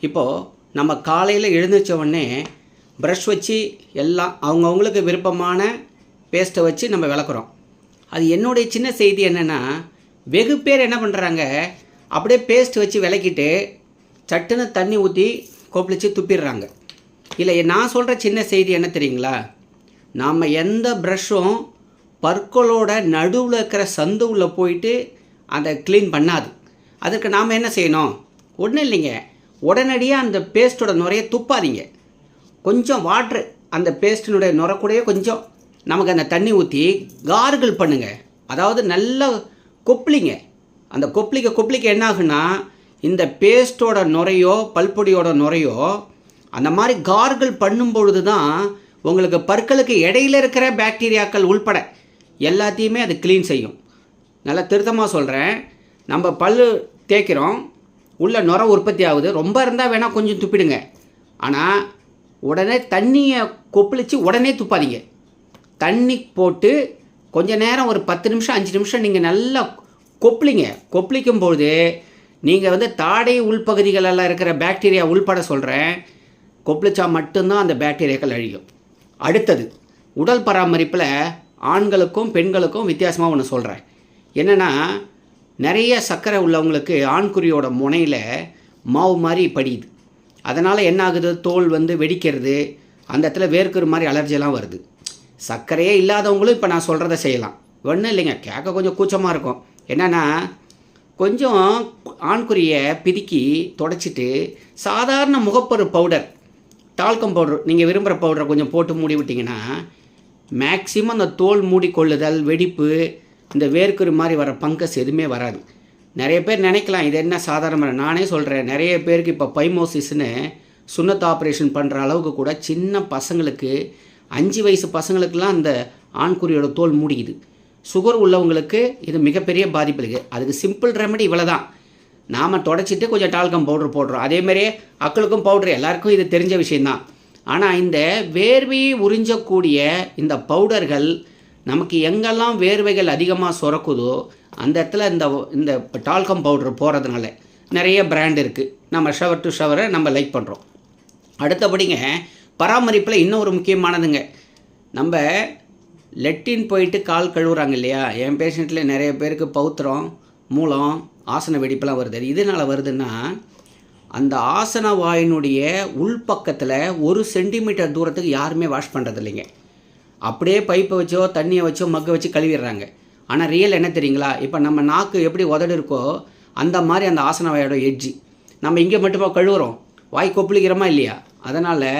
இப்போது நம்ம காலையில் எழுந்திரிச்ச உடனே ப்ரஷ் வச்சு எல்லாம் அவங்கவுங்களுக்கு விருப்பமான பேஸ்ட்டை வச்சு நம்ம விளக்குறோம். அது என்னுடைய சின்ன செய்தி என்னென்னா வெகு பேர் என்ன பண்ணுறாங்க அப்படியே பேஸ்ட் வச்சு விளக்கிட்டு சட்டுன்னு தண்ணி ஊற்றி கொப்பளிச்சு துப்பிடுறாங்க. இல்லை நான் சொல்கிற சின்ன செய்தி என்ன தெரியுங்களா? நாம் எந்த ப்ரஷ்ஷும் பற்களோட நடுவில் இருக்கிற சந்து போயிட்டு அதை க்ளீன் பண்ணாது. அதுக்கு நாம் என்ன செய்யணும்? ஒன்றும் இல்லைங்க. உடனடியாக அந்த பேஸ்ட்டோட நுரைய துப்பாதீங்க. கொஞ்சம் வாட்ரு அந்த பேஸ்ட்டினுடைய நுரக்கூடயே கொஞ்சம் நமக்கு அந்த தண்ணி ஊற்றி கார்கள் பண்ணுங்கள் அதாவது நல்லா கொப்பளிங்க. அந்த கொப்பளிக்க கொப்பளிக்க என்ன ஆகுன்னா இந்த பேஸ்ட்டோட நுரையோ பல்பொடியோட நுரையோ அந்த மாதிரி கார்கள் பண்ணும் பொழுது தான் உங்களுக்கு பற்களுக்கு இடையில இருக்கிற பாக்டீரியாக்கள் உள்பட எல்லாத்தையுமே அது க்ளீன் செய்யும். நல்லா திருத்தமாக சொல்கிறேன் நம்ம பல் தேய்க்கிறோம். உள்ள நுர உற்பத்தி ஆகுது. ரொம்ப இருந்தால் வேணால் கொஞ்சம் துப்பிடுங்க. ஆனால் உடனே தண்ணியை கொப்பளித்து உடனே துப்பாதீங்க. தண்ணி போட்டு கொஞ்ச நேரம் ஒரு பத்து நிமிஷம் அஞ்சு நிமிஷம் நீங்கள் நல்லா கொப்பளிங்க. கொப்பளிக்கும் பொழுது நீங்கள் வந்து தாடை உள்பகுதிகளெல்லாம் இருக்கிற பாக்டீரியா உள்பட சொல்கிறேன் கொப்பளிச்சா மட்டும்தான் அந்த பாக்டீரியாக்கள் அழியும். அடுத்தது உடல் பராமரிப்பில் ஆண்களுக்கும் பெண்களுக்கும் வித்தியாசமாக ஒன்று சொல்கிறேன் என்னென்னா நிறைய சர்க்கரை உள்ளவங்களுக்கு ஆண்குறியோட முனையில் மாவு மாதிரி படியுது. அதனால் என்ன ஆகுது? தோல் வந்து வெடிக்கிறது. அந்த இடத்துல வேர்க்குற மாதிரி அலர்ஜிலாம் வருது. சர்க்கரையே இல்லாதவங்களும் இப்போ நான் சொல்கிறத செய்யலாம். ஒன்றும் இல்லைங்க. கேட்க கொஞ்சம் கூச்சமாக இருக்கும். என்னென்னா கொஞ்சம் ஆண்குறியை பிதுக்கி தொடச்சிட்டு சாதாரண முகப்பரு பவுடர் டால்கம் பவுடர் நீங்கள் விரும்புகிற பவுடரை கொஞ்சம் போட்டு மூடி விட்டிங்கன்னா மேக்சிமம் அந்த தோல் மூடி கொள்ளுதல் வெடிப்பு இந்த வேர்க்குரு மாதிரி வர பங்கஸ் எதுவுமே வராது. நிறைய பேர் நினைக்கலாம் இது என்ன சாதாரணமாக நானே சொல்கிறேன் நிறைய பேருக்கு இப்போ பைமோசிஸ்னு சுண்ணத்து ஆப்ரேஷன் பண்ணுற அளவுக்கு கூட சின்ன பசங்களுக்கு அஞ்சு வயசு பசங்களுக்கெல்லாம் அந்த ஆண்குறியோட தோல் மூடிக்குது. சுகர் உள்ளவங்களுக்கு இது மிகப்பெரிய பாதிப்பு இருக்குது அதுக்கு சிம்பிள் ரெமெடி இவ்வளோ தான் நாம் தொடச்சிட்டு கொஞ்சம் டால்கம் பவுடர் போடுறோம். அதேமாதிரியே அக்களுக்கும் பவுடர் எல்லாருக்கும் இது தெரிஞ்ச விஷயந்தான் ஆனால் இந்த வேர்வையை உறிஞ்சக்கூடிய இந்த பவுடர்கள் நமக்கு எங்கெல்லாம் வேர்வைகள் அதிகமாக சுரக்குதோ அந்த இடத்துல இந்த இந்த டால்கம் பவுடர் போகிறதுனால நிறைய பிராண்ட் இருக்குது நம்ம ஷவர் டு ஷவரை நம்ம லைக் பண்ணுறோம் அடுத்தபடிங்க பராமரிப்பில் இன்னொரு முக்கியமானதுங்க. நம்ம லெட்டின் போயிட்டு கால் கழுவுறாங்க இல்லையா? என் பேஷண்ட்டில் நிறைய பேருக்கு பௌத்திரம் மூலம் ஆசன வெடிப்பெல்லாம் வருது. இதனால் வருதுன்னா அந்த ஆசன வாயினுடைய உள்பக்கத்தில் ஒரு சென்டிமீட்டர் தூரத்துக்கு யாருமே வாஷ் பண்ணுறது இல்லைங்க அப்படியே பைப்பை வச்சோ தண்ணியை வச்சோ மக்கை வச்சு கழுவிடுறாங்க. ஆனால் ரியல் என்ன தெரியுங்களா? இப்போ நம்ம நாக்கு எப்படி உதடு இருக்கோ அந்த மாதிரி அந்த ஆசன வாயோட எட்ஜி நம்ம இங்கே மட்டுமா கழுவுறோம்? வாய் கொப்பளிக்கிறோமா இல்லையா? அதனால்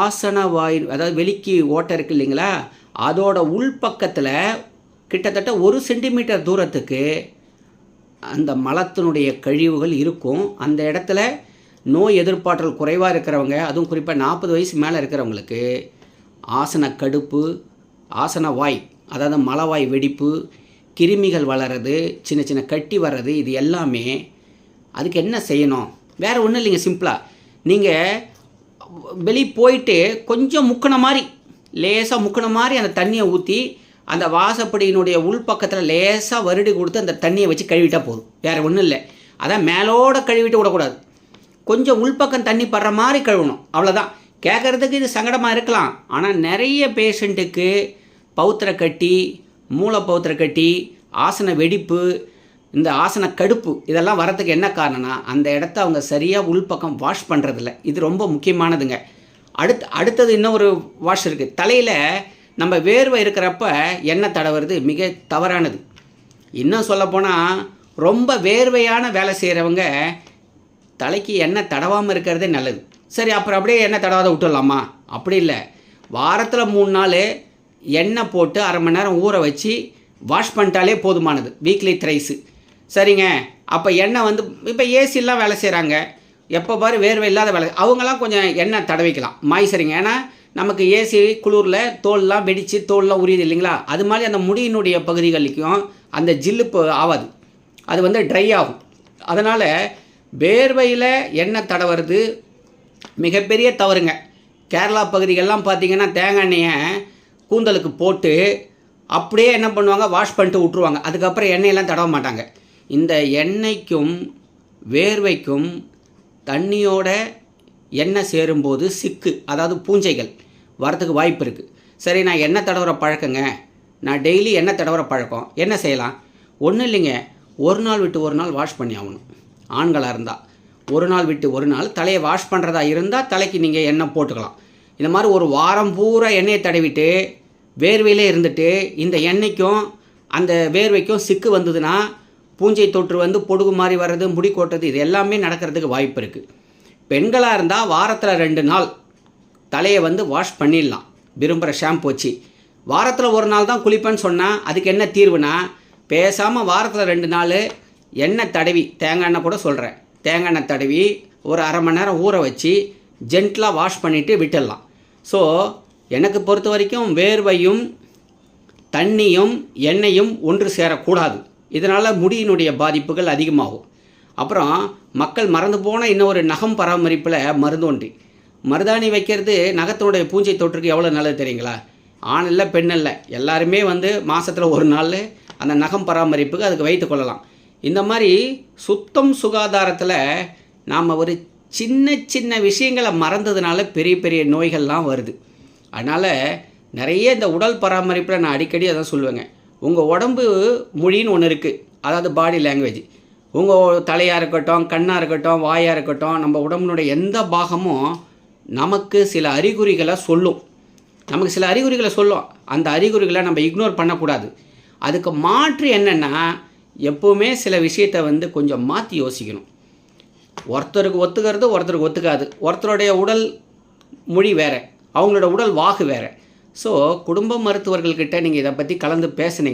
ஆசன வாய் அதாவது வெளிக்கு ஓட்டை இருக்கு இல்லைங்களா? அதோட உள்பக்கத்தில் கிட்டத்தட்ட ஒரு சென்டிமீட்டர் தூரத்துக்கு அந்த மலத்தினுடைய கழிவுகள் இருக்கும். அந்த இடத்துல நோய் எதிர்ப்பாற்றல் குறைவாக இருக்கிறவங்க அதுவும் குறிப்பாக நாற்பது வயசு மேலே இருக்கிறவங்களுக்கு ஆசன கடுப்பு ஆசன வாய் அதாவது மலவாய் வெடிப்பு கிருமிகள் வளர்றது சின்ன சின்ன கட்டி வர்றது இது எல்லாமே அதுக்கு என்ன செய்யணும்? வேறு ஒன்றும் இல்லைங்க சிம்பிளாக நீங்கள் வெளியே போயிட்டு கொஞ்சம் முக்கின மாதிரி லேசாக முக்கின மாதிரி அந்த தண்ணியை ஊற்றி அந்த வாசப்படியினுடைய உள்பக்கத்தில் லேசாக வருடி கொடுத்து அந்த தண்ணியை வச்சு கழுவிட்டா போதும். வேறு ஒன்றும் இல்லை. அதான் மேலோட கழுவிட்டு விடக்கூடாது. கொஞ்சம் உள்பக்கம் தண்ணி படுற மாதிரி கழுவணும். அவ்வளோதான் கேட்குறதுக்கு இது சங்கடமாக இருக்கலாம். ஆனால் நிறைய பேஷண்ட்டுக்கு பௌத்திர கட்டி மூளை பௌத்திர கட்டி ஆசன வெடிப்பு இந்த ஆசன கடுப்பு இதெல்லாம் வரதுக்கு என்ன காரணம்னா அந்த இடத்த அவங்க சரியாக உள்பக்கம் வாஷ் பண்ணுறதில்ல இது ரொம்ப முக்கியமானதுங்க. அடுத்து அடுத்தது இன்னொரு வாஷ் இருக்குது தலையில் நம்ம வேர்வை இருக்கிறப்ப எண்ணெய் தடவுறது மிக தவறானது. இன்னும் சொல்லப்போனால் ரொம்ப வேர்வையான வேலை செய்கிறவங்க தலைக்கு எண்ணெய் தடவாமல் இருக்கிறதே நல்லது. சரி அப்புறம் அப்படியே எண்ணெய் தடவாத விட்டுடலாமா? அப்படி இல்லை. வாரத்தில் மூணு நாள் எண்ணெய் போட்டு அரை மணி நேரம் ஊற வச்சு வாஷ் பண்ணிட்டாலே போதுமானது. வீக்லி த்ரைஸு சரிங்க. அப்போ எண்ணெய் வந்து இப்போ ஏசிலாம் வேலை செய்கிறாங்க எப்போ பாரு வேர்வை இல்லாத வேலை. அவங்களாம் கொஞ்சம் எண்ணெய் தடவிக்கலாம். மாய்ச்சரிங்க ஏன்னா நமக்கு ஏசி குளிரில் தோல்லாம் வெடித்து தோல்லாம் உரியுது இல்லைங்களா? அது மாதிரி அந்த முடியினுடைய பகுதிகளுக்கும் அந்த ஜில்லுப்பு ஆகாது அது வந்து ட்ரை ஆகும். அதனால் வேர்வையில் எண்ணெய் தடவுறது மிகப்பெரிய தவறுங்க. கேரளா பகுதிகளெலாம் பார்த்தீங்கன்னா தேங்காய் எண்ணெயை கூந்தலுக்கு போட்டு அப்படியே என்ன பண்ணுவாங்க? வாஷ் பண்ணிட்டு விட்ருவாங்க அதுக்கப்புறம் எண்ணெயெல்லாம் தடவ மாட்டாங்க. இந்த எண்ணெய்க்கும் வேர்வைக்கும் தண்ணியோட எண்ணெய் சேரும்போது சிக்கு. அதாவது பூஞ்சைகள். வரத்துக்கு வாய்ப்பு இருக்குது சரி நான் எண்ணெய் தடவுற பழக்கங்க. நான் டெய்லி எண்ணெய் தடவுற பழக்கம். என்ன செய்யலாம்? ஒன்றும் இல்லைங்க. ஒரு நாள் விட்டு ஒரு நாள் வாஷ் பண்ணி ஆகணும். ஆண்களாக இருந்தால் ஒரு நாள் விட்டு ஒரு நாள் தலையை வாஷ் பண்ணுறதா இருந்தால் தலைக்கு நீங்கள் எண்ணெய் போட்டுக்கலாம். இந்த மாதிரி ஒரு வாரம் பூரா எண்ணெயை தடவிட்டு வேர்வையிலே இருந்துட்டு இந்த எண்ணெய்க்கும் அந்த வேர்வைக்கும் சிக்கு வந்ததுன்னா பூஞ்சை தொற்று வந்து பொடுகு மாதிரி வர்றது முடி கொட்டுறது இது எல்லாமே நடக்கிறதுக்கு வாய்ப்பு இருக்குது பெண்களாக இருந்தால் வாரத்தில் ரெண்டு நாள் தலையை வந்து வாஷ் பண்ணிடலாம். விரும்புகிற ஷாம்பு வச்சு. வாரத்தில் ஒரு நாள் தான் குளிப்பேன்னு சொன்னால் அதுக்கு என்ன தீர்வுனா பேசாமல் வாரத்தில் ரெண்டு நாள் எண்ணெய் தடவி தேங்காய் எண்ணெய் கூட சொல்கிறேன் தேங்காய் எண்ணெய் தடவி ஒரு அரை மணி நேரம் ஊற வச்சு ஜென்ட்லாக வாஷ் பண்ணிவிட்டு விட்டுடலாம். ஸோ எனக்கு பொறுத்த வரைக்கும் வேர்வையும் தண்ணியும் எண்ணெயும் ஒன்று சேரக்கூடாது. இதனால் முடியினுடைய பாதிப்புகள் அதிகமாகும். அப்புறம் மக்கள் மறந்து போன இன்னொரு நகம் பராமரிப்பில் மருந்தோன்றி மருதாணி வைக்கிறது நகத்தினுடைய பூஞ்சை தொற்றுக்கு எவ்வளோ நல்லது தெரியுங்களா? ஆண் இல்லை பெண் இல்லை. எல்லாருமே வந்து மாதத்தில் ஒரு நாள் அந்த நகம் பராமரிப்புக்கு அதுக்கு வைத்து கொள்ளலாம். இந்த மாதிரி சுத்தம் சுகாதாரத்தில் நாம் ஒரு சின்ன சின்ன விஷயங்களை மறந்ததுனால பெரிய பெரிய நோய்கள்லாம் வருது. அதனால் நிறைய இந்த உடல் பராமரிப்பில் நான் அடிக்கடி அதான் சொல்லுவேங்க. உங்கள் உடம்பு மொழின்னு ஒன்று இருக்குது அதாவது பாடி லாங்குவேஜ் உங்கள் தலையாக இருக்கட்டும் கண்ணாக இருக்கட்டும் வாயாக இருக்கட்டும் நம்ம உடம்பினுடைய எந்த பாகமும் நமக்கு சில அறிகுறிகளை சொல்லும். நமக்கு சில அறிகுறிகளை சொல்லும். அந்த அறிகுறிகளை நம்ம இக்னோர் பண்ணக்கூடாது. அதுக்கு மாற்று என்னென்னா எப்போவுமே சில விஷயத்தை வந்து கொஞ்சம் மாற்றி யோசிக்கணும். ஒருத்தருக்கு ஒத்துக்கிறது ஒருத்தருக்கு ஒத்துக்காது. ஒருத்தருடைய உடல் மொழி வேறு. அவங்களோட உடல் வாகு வேறு. ஸோ குடும்ப மருத்துவர்கள்கிட்ட நீங்கள் இதை பற்றி கலந்து பேசுனீங்க.